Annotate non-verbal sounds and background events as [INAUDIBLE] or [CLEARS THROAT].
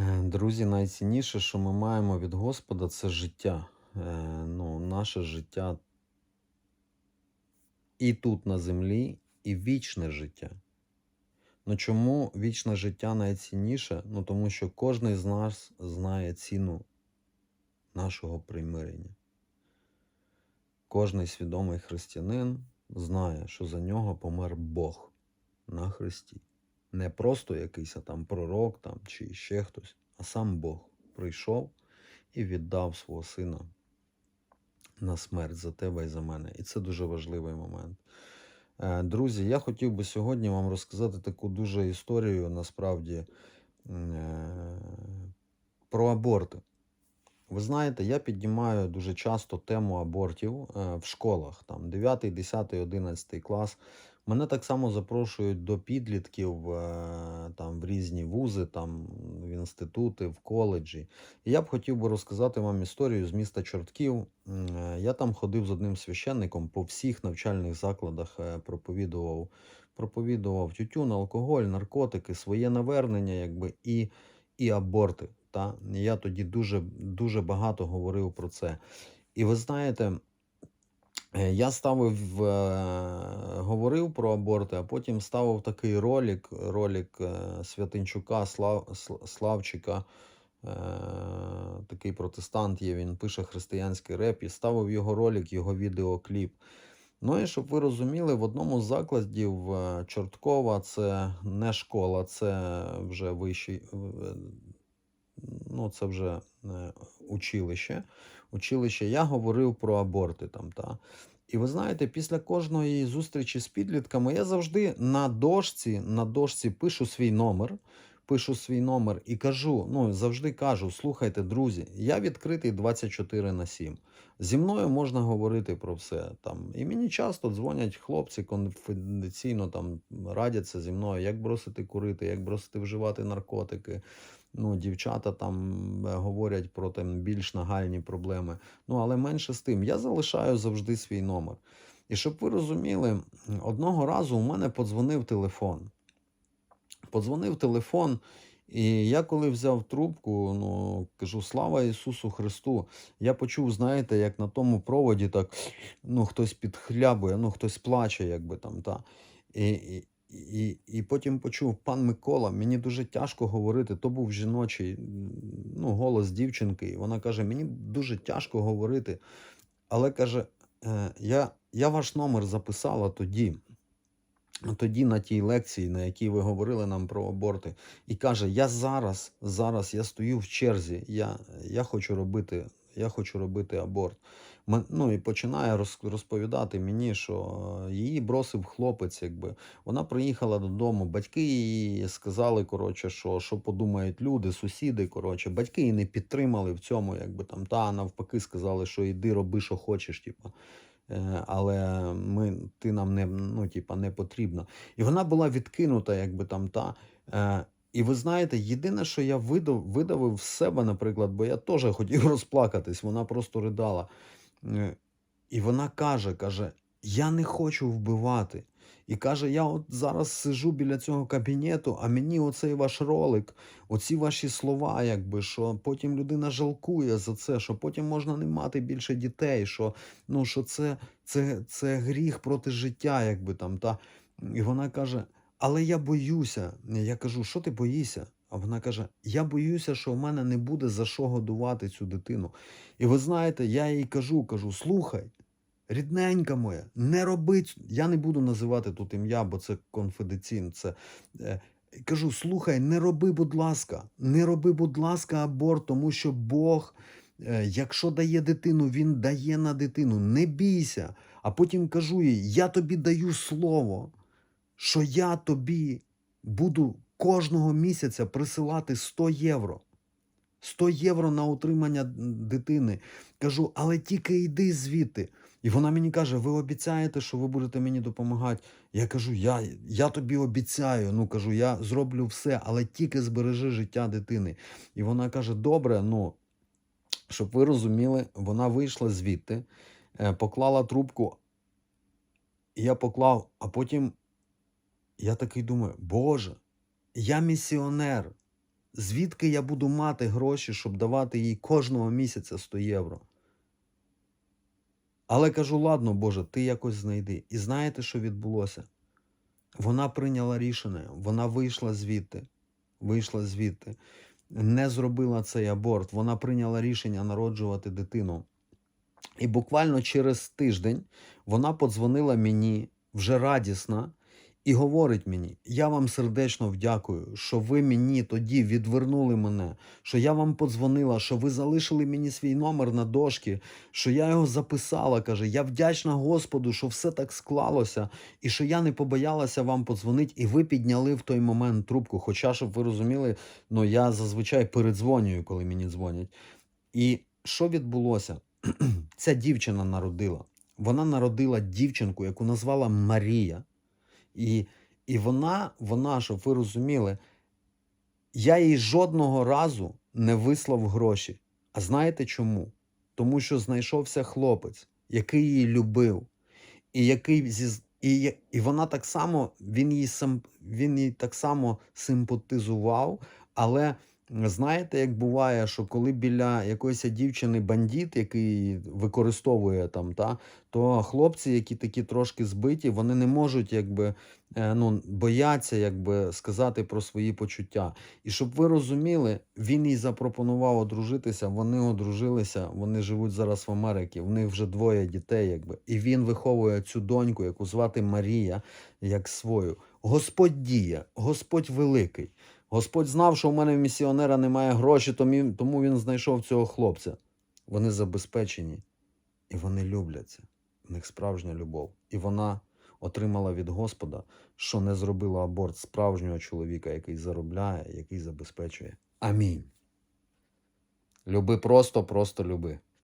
Е, Друзі, найцінніше, що ми маємо від Господа, це життя. Е, Ну, наше життя і тут на землі, і вічне життя. Ну чому вічне життя найцінніше? Ну тому що кожен з нас знає ціну нашого примирення. Кожний свідомий християнин знає, що за нього помер Бог на Христі. Не просто якийсь а там пророк там, чи ще хтось, а сам Бог прийшов і віддав свого сина на смерть за тебе і за мене. І це дуже важливий момент. Е, Друзі, я хотів би сьогодні вам розказати таку дуже історію насправді е, про аборти. Ви знаєте, я піднімаю дуже часто тему абортів е, в школах, там 9, 10, 11 клас. Мене так само запрошують до підлітків е, там, в різні вузи, там, в інститути, в коледжі. І я б хотів би розказати вам історію з міста Чортків. Е, Я там ходив з одним священником по всіх навчальних закладах, е, проповідував, проповідував тютюн, алкоголь, наркотики, своє навернення, якби, і, і аборти. Та? Я тоді дуже, дуже багато говорив про це. І ви знаєте, я ставив, е, говорив про аборти, а потім ставив такий ролик, ролик е, Святинчука, Слав, Славчика, е, такий протестант є, він пише християнський реп, і ставив його ролик, його відеокліп. Ну і щоб ви розуміли, в одному з закладів е, Чорткова це не школа, це вже вищий, е, ну це вже е, училище. Училище. Я говорив про аборти там. Та. І ви знаєте, після кожної зустрічі з підлітками я завжди на дошці, на дошці пишу свій номер. Пишу свій номер і кажу, ну завжди кажу: слухайте, друзі, я відкритий 24 на 7. Зі мною можна говорити про все. Там. І мені часто дзвонять хлопці конфіденційно там радяться зі мною, як бросити курити, як бросити вживати наркотики. Ну, дівчата там е, говорять про там, більш нагальні проблеми. Ну, але менше з тим, я залишаю завжди свій номер. І щоб ви розуміли, одного разу у мене подзвонив телефон. Подзвонив телефон, і я коли взяв трубку, ну кажу слава Ісусу Христу. Я почув, знаєте, як на тому проводі так ну, хтось підхлябує, ну хтось плаче, якби там. Та. І, і, і потім почув пан Микола, мені дуже тяжко говорити. То був жіночий ну, голос дівчинки. І вона каже: мені дуже тяжко говорити. Але каже, «Е, я, я ваш номер записала тоді. Тоді на тій лекції, на якій ви говорили нам про аборти, і каже: Я зараз, зараз я стою в черзі, я, я хочу робити, я хочу робити аборт. Ну і починає розповідати мені, що е, її бросив хлопець, якби вона приїхала додому. Батьки її сказали, коротше, що, що подумають люди, сусіди. Коротше, батьки її не підтримали в цьому, якби там та навпаки сказали, що йди, роби, що хочеш. Типу. Е, але ми, ти нам не, ну, типа, не потрібна. І вона була відкинута, якби там та. І ви знаєте, єдине, що я видав, видавив з себе, наприклад, бо я теж хотів [LAUGHS] розплакатись, вона просто ридала. Е, І вона каже: каже, я не хочу вбивати. І каже, я от зараз сижу біля цього кабінету, а мені оцей ваш ролик, оці ваші слова, якби що потім людина жалкує за це, що потім можна не мати більше дітей, що ну що це, це, це гріх проти життя, якби там. Та. І вона каже: Але я боюся. Я кажу, що ти боїшся? А вона каже: Я боюся, що в мене не буде за що годувати цю дитину. І ви знаєте, я їй кажу, кажу, слухай. Рідненька моя, не роби, я не буду називати тут ім'я, бо це конфіденційно. Це, е, кажу, слухай, не роби, будь ласка, не роби, будь ласка, аборт, тому що Бог, е, якщо дає дитину, Він дає на дитину. Не бійся. А потім кажу їй: я тобі даю слово, що я тобі буду кожного місяця присилати 100 євро. 100 євро на утримання дитини. Кажу, але тільки йди звідти. І вона мені каже: ви обіцяєте, що ви будете мені допомагати? Я кажу, я, я тобі обіцяю. Ну кажу, я зроблю все, але тільки збережи життя дитини. І вона каже: Добре, ну щоб ви розуміли, вона вийшла звідти, е, поклала трубку. І я поклав, а потім я такий думаю: Боже, я місіонер. звідки я буду мати гроші, щоб давати їй кожного місяця 100 євро? Але кажу, ладно, Боже, ти якось знайди. І знаєте, що відбулося? Вона прийняла рішення, вона вийшла звідти, вийшла звідти, не зробила цей аборт. Вона прийняла рішення народжувати дитину. І буквально через тиждень вона подзвонила мені вже радісна і говорить мені: я вам сердечно вдякую, що ви мені тоді відвернули мене, що я вам подзвонила, що ви залишили мені свій номер на дошки, що я його записала. каже, я вдячна Господу, що все так склалося, і що я не побоялася вам подзвонити, і ви підняли в той момент трубку. Хоча, щоб ви розуміли, ну я зазвичай передзвонюю, коли мені дзвонять. І що відбулося? [CLEARS THROAT] Ця дівчина народила. Вона народила дівчинку, яку назвала Марія. І, і вона, вона, щоб ви розуміли, я їй жодного разу не вислав гроші. А знаєте чому? Тому що знайшовся хлопець, який її любив, і який зі, і, і вона так само, він їй він їй так само симпатизував, але знаєте, як буває, що коли біля якоїсь дівчини бандит, який використовує там, та, то хлопці, які такі трошки збиті, вони не можуть якби, е, ну, бояться якби, сказати про свої почуття. І щоб ви розуміли, він їй запропонував одружитися, вони одружилися, вони живуть зараз в Америці, в них вже двоє дітей, якби. І він виховує цю доньку, яку звати Марія, як свою. Господь діє, Господь великий. Господь знав, що у мене в місіонера немає тому тому він знайшов цього хлопця. Вони забезпечені і вони любляться. В них справжня любов. І вона отримала від Господа, що не зробила аборт справжнього чоловіка, який заробляє, який забезпечує. Амінь. Люби просто, просто люби.